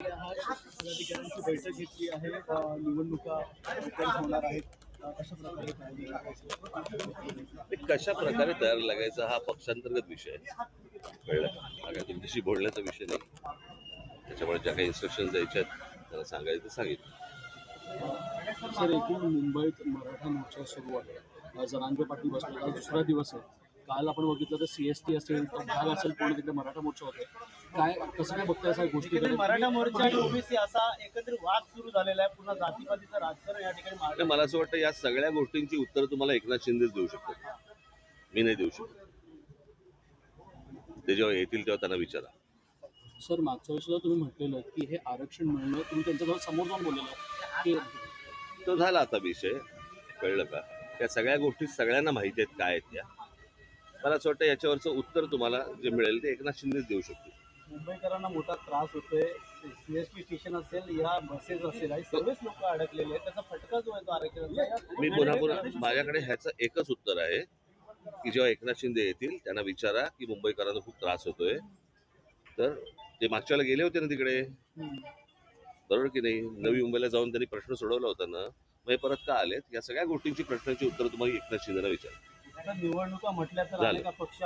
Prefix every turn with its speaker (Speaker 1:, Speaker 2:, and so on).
Speaker 1: पदाधिकाऱ्यांची बैठक घेतली आहे. निवडणुका होणार आहेत. कशा प्रकारे तयारी करायची?
Speaker 2: ते कशा प्रकारे तयार लागायचा हा पक्षांतर्गत विषय आहे. कळलं का? तुमच्याशी बोलण्याचा विषय नाही. त्याच्यामुळे ज्या काही इन्स्ट्रक्शन द्यायच्या आहेत त्याला सांगायचं ते सांगितलं.
Speaker 1: सर एकूण मुंबईत मराठा मोर्चा सुरू आहे. अ, जरांगे पाटील बसले. आज दुसरा दिवस आहे. काल आपण बघितलं तर सी एस टी असेल तर भाग असेल पूर्ण तिकडे मराठा मोर्चा होते. काय कसं काय बघताय सगळ्या गोष्टी?
Speaker 3: मराठा मोर्चा आणि ओबीसी असा एकत्रित वाद सुरू झालेला आहे. पुन्हा जातीपातीचं राजकारण या ठिकाणी
Speaker 2: मला असं वाटतं या सगळ्या गोष्टींची उत्तर तुम्हाला एकनाथ शिंदेच देऊ शकतात. मी नाही देऊ शकत. ते जेव्हा येतील तेव्हा त्यांना विचारा.
Speaker 1: सर मागच्या वेळेस तुम्ही म्हटलेलं की हे आरक्षण मिळणं तुम्ही त्यांच्याजवळ समोर जाऊन बोललेलं. की
Speaker 2: तो झाला आता विषय कळलं का? त्या सगळ्या गोष्टी सगळ्यांना माहिती आहेत काय आहेत त्या. मला असं वाटतं याच्यावरचं उत्तर तुम्हाला जे मिळेल ते एकनाथ शिंदेच देऊ शकतील.
Speaker 3: मुंबईकरांना मोठा त्रास होतोय. सीएसटी स्टेशन असेल या बसेस असेल सर्वच लोक अडकलेले आहेत. त्याचा फटका जो आहे तो आरक्षणाचा.
Speaker 2: मी पुन्हा पुन्हा माझ्याकडे ह्याचं एकच उत्तर आहे की जेव्हा एकनाथ शिंदे येतील त्यांना विचारा की मुंबईकरांना खूप त्रास होतोय. तर ते मागच्या गेले होते ना तिकडे? बरोबर की नाही? नवी मुंबईला जाऊन त्यांनी प्रश्न सोडवला होता ना. मग परत का आलेत? या सगळ्या गोष्टींची प्रश्नांची उत्तर तुम्हाला एकनाथ शिंदेला विचारा.
Speaker 3: निवडणुका म्हटल्या तर
Speaker 2: झालं.
Speaker 3: अनेक पक्ष